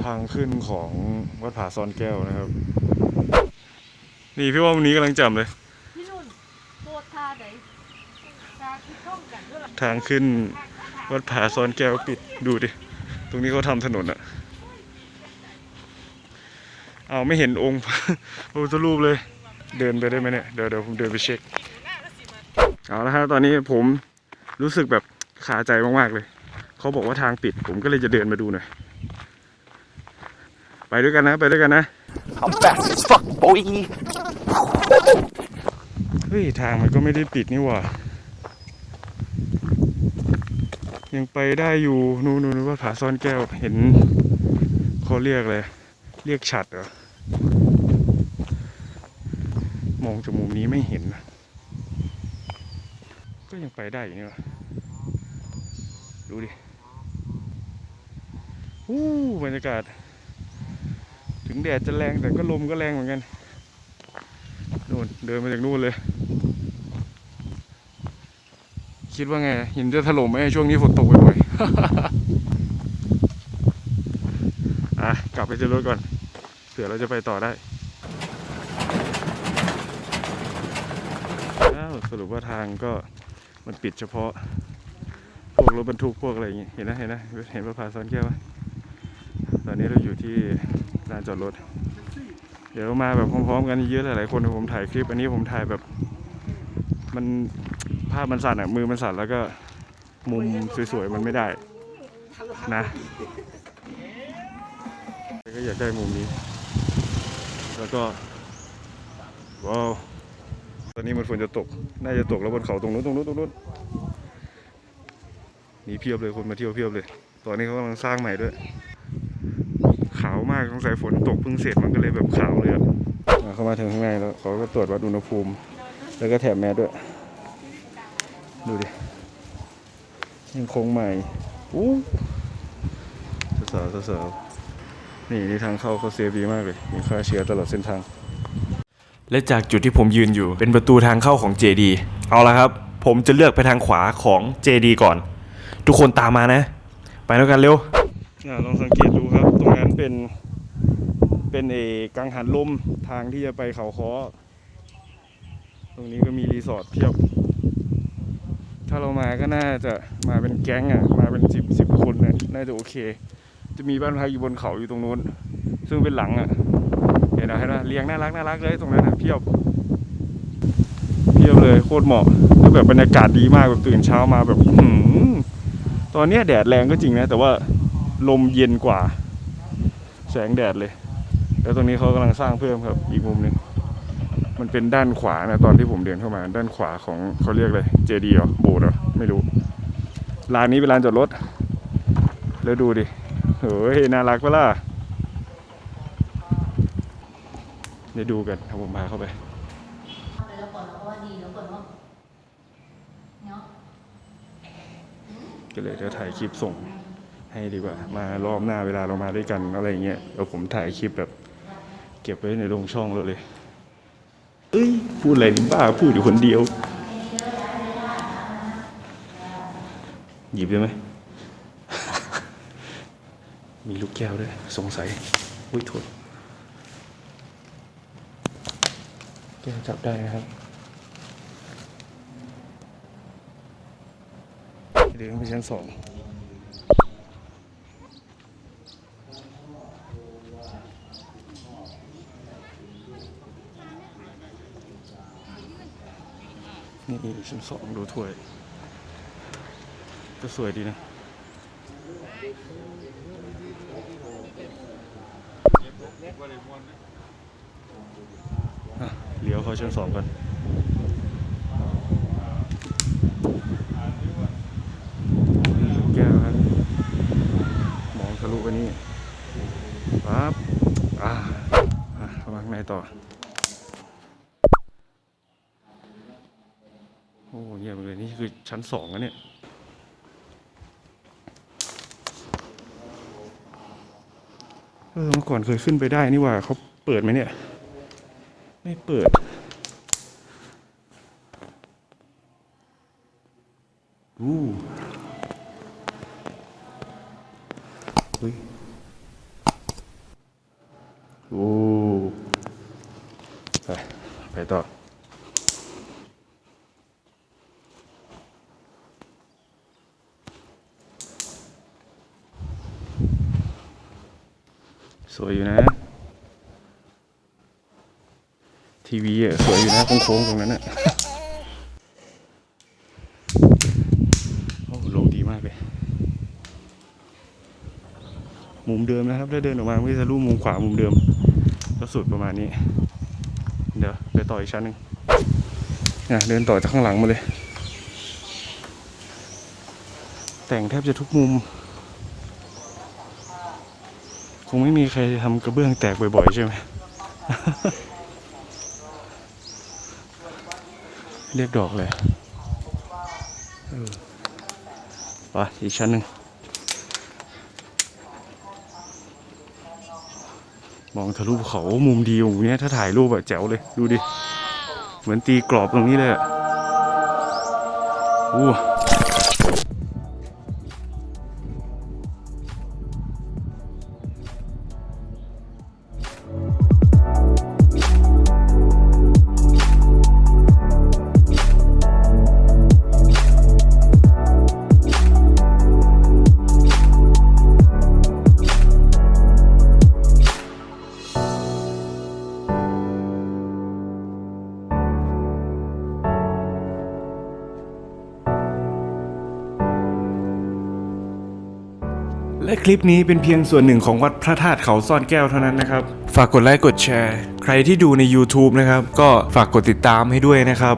อยู่บนทางขึ้นของวัดผาซ่อนแก้วนะครับ นี่พี่ว่าวันนี้กำลังจำเลย พี่นุ่นโคตรท่าไหนท่าที่ท่องกันด้วยล่ะทางขึ้นวัดผาซ่อนแก้วปิดดูดิ ตรงนี้เขาทำถนนอะเอาไม่เห็นองค์พระพุทธรูปเลย เดินไปได้ไหมเนี่ย เดี๋ยวเดี๋ยวผมเดินไปเช็ค เอาละครับตอนนี้ผมรู้สึกแบบคาใจมากๆเลย เขาบอกว่าทางปิด ผมก็เลยจะเดินมาดูหน่อย ไปด้วยกันนะ ไปด้วยกันนะ I'm fast as fuck, boy. เฮ้ย ทางมันก็ไม่ได้ปิดนี่หว่า ยังไปได้อยู่ นู่นนู่นว่าผาซ่อนแก้วเห็นเขาเรียกเลยเรียกฉัดเหรอ มองจากมุมนี้ไม่เห็นนะก็ยังไปได้อยู่นี่หวะดูดิ อู้บรรยากาศ ถึงแดดจะแรงแต่ก็ลมก็แรงเหมือนกันนู่นเดินมาจากนู่นเลย คิดว่าไงหินจะถล่มไหมช่วงนี้ฝนตกบ่อยๆอะกลับไปจอรถก่อนเผื่อเราจะไปต่อได้สรุปว่าทางก็มันปิดเฉพาะ พวกรถบรรทุกพวกอะไรอย่างงี้เห็นนะเห็นนะเห็นประพาซ้อนแก้วปะตอนนี้เราอยู่ที่ ลานจอดรถ เดี๋ยวมาแบบพร้อมๆกันเยอะหลายๆคนผมถ่ายคลิป อันนี้ผมถ่ายแบบ มันภาพมันสั่นอะมือมันสั่นแล้วก็มุมสวยๆมันไม่ได้ นะก็อยากได้มุมนี้ แล้วก็ว้าวตอนนี้มันฝนจะตก น่าจะตกแล้วบนเขาตรงนู้นตรงนู้นตรงนู้นนี่เพียบเลยคนมาเที่ยวเพียบเลย ตอนนี้เขากำลังสร้างใหม่ด้วยาวมากสงสัยฝนตกเพิ่งเสร็จมันก็เลยแบบขาวเลยอะอะเข้ามาถึงข้างในแล้วเขาก็ตรวจวัดอุณหภูมิ แล้วก็แถมแมสด้วย ดูดิยังคงใหม่อู้สาวๆสาวๆนี่นี่ทางเข้าเขาเซฟดีมากเลย มีค่าเชื้อตลอดเส้นทาง และจากจุดที่ผมยืนอยู่ เป็นประตูทางเข้าของ JD เอาละครับ ผมจะเลือกไปทางขวาของ JD ก่อน ทุกคนตามมานะ ไปแล้วกันเร็วลองสังเกตดูครับ ตรงนั้นเป็น เป็นเอกังหันลมทางที่จะไปเขาคอตรงนี้ก็มีรีสอร์ทเพียบ ถ้าเรามาก็น่าจะมาเป็นแก๊งอะ มาเป็นสิบสิบคนเนี่ยน่าจะโอเค จะมีบ้านพักอยู่บนเขาอยู่ตรงนู้น ซึ่งเป็นหลังอะ เห็นไหมเห็นไหมเรียงน่ารักน่ารักเลยตรงนั้นอะเพียบ เพียบเลยโคตรเหมาะแล้วแบบบรรยากาศดีมากแบบตื่นเช้ามาแบบหือตอนเนี้ยแดดแรงก็จริงนะ แต่ว่าลมเย็นกว่า แสงแดดเลย แล้วตรงนี้เขากำลังสร้างเพิ่มครับ อีกมุมหนึ่งมันเป็นด้านขวานะตอนที่ผมเดินเข้ามา ด้านขวาของเขาเรียกอะไรเจดีย์เหรอโบสถ์เหรอไม่รู้ลานนี้เป็นลานจอดรถ แล้วดูดิเฮ้ยน่ารักเปล่ะเดี๋ยวดูกันถ้าผมพาเข้าไปก่อนแล้วก็ว่าดีแล้วก่อนว่าเลยจะถ่ายคลิปส่งให้ดีกว่า มารอบหน้าเวลาเรามาด้วยกันอะไรอย่างเงี้ยเดี๋ยวผมถ่ายคลิปแบบ ก็บไว้ในลงช่องเราเลย เอ้ย พูดอะไรนี่บ้า พูดอยู่คนเดียว หยิบได้ไหม มีลูกแก้วด้วย สงสัย อุ้ยโทษแก้วจับได้นะครับเดินไปชั้นสอง ชั้นสองดูถ้วย ก็สวยดีนะอะเลี้ยวเข้าชั้นสองกันแก้วครับมองทะลุไปนี่ปั๊บอ่าอะเข้ามาข้างในต่อเยี่ยมเลย นี่คือ ชั้นสองเนี่ยเออเมื่อก่อนเคยขึ้นไปได้นี่ว่าเขาเปิดไหมเนี่ย ไม่เปิด อู้เฮ้ยโอ้ไปไปต่อ วยอยู่นะ ทีวีอะสวยอยู่นะโค้งๆตรงนั้นอะโอ้ลงดีมากเลย มุมเดิมนะครับ ถ้าเดินออกมาไม่จะรูปมุมขวามุมเดิมก็สุดประมาณนี้ เดี๋ยวไปต่ออีกชั้นหนึ่งเนี่ยเดินต่อจากข้างหลังมาเลย แต่งแทบจะทุกมุม คงไม่มีใครทำกระเบื้องแตกบ่อยๆ ใช่ไหม เรียกดอกเลยไปอีกชั้นหนึ่ง มองทะลุเขามุมดีมุมเนี้ยถ้าถ่ายรูปแบบแจ๋วเลย ดูดิ เหมือนตีกรอบตรงนี้เลยอะอู้ และคลิปนี้เป็นเพียงส่วนหนึ่งของวัดพระธาตุเขาซ่อนแก้วเท่านั้นนะครับ ฝากกดไลค์กดแชร์ ใครที่ดูใน YouTube นะครับ ก็ฝากกดติดตามให้ด้วยนะครับ